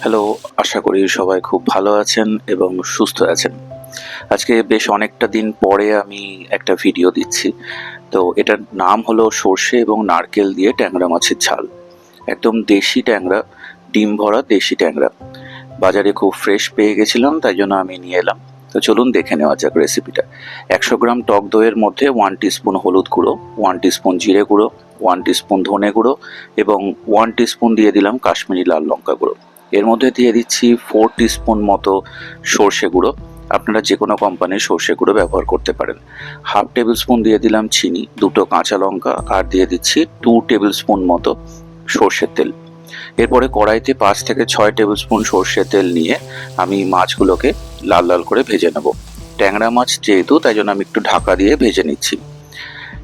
Hello, আশা করি সবাই খুব ভালো আছেন এবং সুস্থ আছেন। আজকে বেশ অনেকটা দিন পরে আমি একটা ভিডিও দিচ্ছি। তো এটার নাম হলো সর্ষে এবং নারকেল দিয়ে ট্যাংরা মাছের ঝাল। একদম দেশি ট্যাংরা, ডিম ভরা দেশি ট্যাংরা। বাজারে খুব ফ্রেশ পেয়ে গেছিলাম, তাই জন্য আমি নিয়ে এলাম। তো চলুন দেখে নেওয়া যাক রেসিপিটা একশো গ্রাম টক দইয়ের মধ্যে ওয়ান টিস্পুন হলুদ গুঁড়ো ওয়ান টিস্পুন জিরে গুঁড়ো ওয়ান টিস্পুন ধনে গুঁড়ো এবং ওয়ান টিস্পুন দিয়ে দিলাম কাশ্মীরি লাল লঙ্কা গুঁড়ো। এর মধ্যে দিয়ে দিচ্ছি ফোর টিস্পুন মতো সর্ষে গুঁড়ো। আপনারা যে কোনো কোম্পানির সর্ষে গুঁড়ো ব্যবহার করতে পারেন। হাফ টেবিল স্পুন দিয়ে দিলাম চিনি, দুটো কাঁচা লঙ্কা আর দিয়ে দিচ্ছি টু টেবিল স্পুন মতো সর্ষের তেল। এরপরে কড়াইতে পাঁচ থেকে ছয় টেবিল স্পুন সর্ষের তেল নিয়ে আমি মাছগুলোকে লাল লাল করে ভেজে নেব। ট্যাংরা মাছ যেহেতু, তাই জন্য আমি একটু ঢাকা দিয়ে ভেজে নিচ্ছি।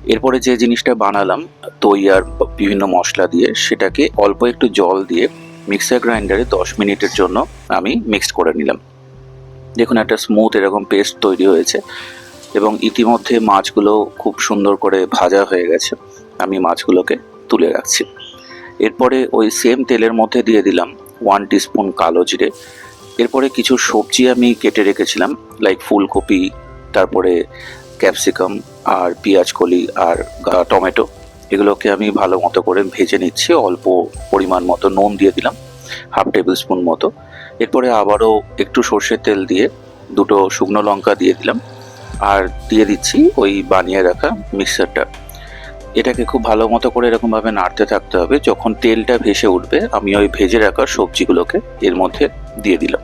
এরপরে যে জিনিসটা বানালাম, দই আর বিভিন্ন মশলা দিয়ে, সেটাকে অল্প একটু জল দিয়ে মিক্সার গ্রাইন্ডারে দশ মিনিটের জন্য আমি মিক্সড করে নিলাম। দেখুন, একটা স্মুথ এরকম পেস্ট তৈরি হয়েছে এবং ইতিমধ্যে মাছগুলো খুব সুন্দর করে ভাজা হয়ে গেছে। আমি মাছগুলোকে তুলে রাখছি। এরপরে ওই সেম তেলের মধ্যে দিয়ে দিলাম ওয়ান টিস্পুন কালো জিরে। এরপরে কিছু সবজি আমি কেটে রেখেছিলাম লাইক ফুলকপি, তারপরে ক্যাপসিকাম আর পেঁয়াজ কলি আর টমেটো, এগুলোকে আমি ভালো মতো করে ভেজে নিচ্ছি, অল্প পরিমাণ মতো নুন দিয়ে দিলাম হাফ টেবিল স্পুন মতো। এরপরে আবারও একটু সর্ষের তেল দিয়ে দুটো শুকনো লঙ্কা দিয়ে দিলাম, আর দিয়ে দিচ্ছি ওই বানিয়ে রাখা মিক্সারটা। এটাকে খুব ভালো মতো করে এরকমভাবে নাড়তে থাকতে হবে, যখন তেলটা ভেসে উঠবে, আমি ওই ভেজে রাখা সবজিগুলোকে এর মধ্যে দিয়ে দিলাম।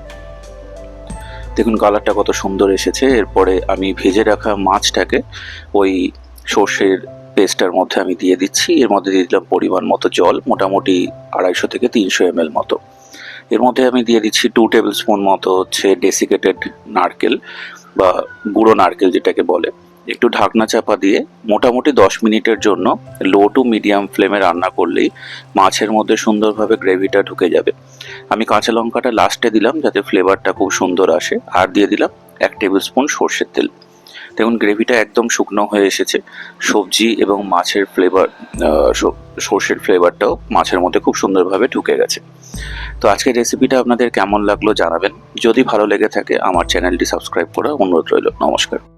দেখুন কালারটা কত সুন্দর এসেছে। এরপরে আমি ভেজে রাখা মাছটাকে ওই সর্ষের পেস্টটার মধ্যে আমি দিয়ে দিচ্ছি। এর মধ্যে দিয়ে দিলাম পরিমাণ মতো জল, মোটামুটি আড়াইশো থেকে তিনশো এম মতো। এর মধ্যে আমি দিয়ে দিচ্ছি টু টেবিল স্পুন মতো হচ্ছে ডেসিকেটেড নারকেল বা গুঁড়ো নারকেল যেটাকে বলে। একটু ঢাকনা চাপা দিয়ে মোটামুটি দশ মিনিটের জন্য লো টু মিডিয়াম ফ্লেমে রান্না করলেই মাছের মধ্যে সুন্দরভাবে গ্রেভিটা ঢুকে যাবে। আমি কাঁচা লঙ্কাটা লাস্টে দিলাম যাতে ফ্লেভারটা খুব সুন্দর আসে। আর দিয়ে দিলাম এক টেবিল স্পুন সর্ষের তেল। দেখুন গ্রেভিটা একদম শুকনো হয়ে এসেছে। সবজি এবং মাছের ফ্লেভার সর্ষের ফ্লেভারটাও মাছের মধ্যে খুব সুন্দরভাবে ঢুকে গেছে। তো আজকের রেসিপিটা আপনাদের কেমন লাগল জানাবেন। যদি ভালো লেগে থাকে, আমার চ্যানেলটি সাবস্ক্রাইব করা অনুরোধ রইল। নমস্কার।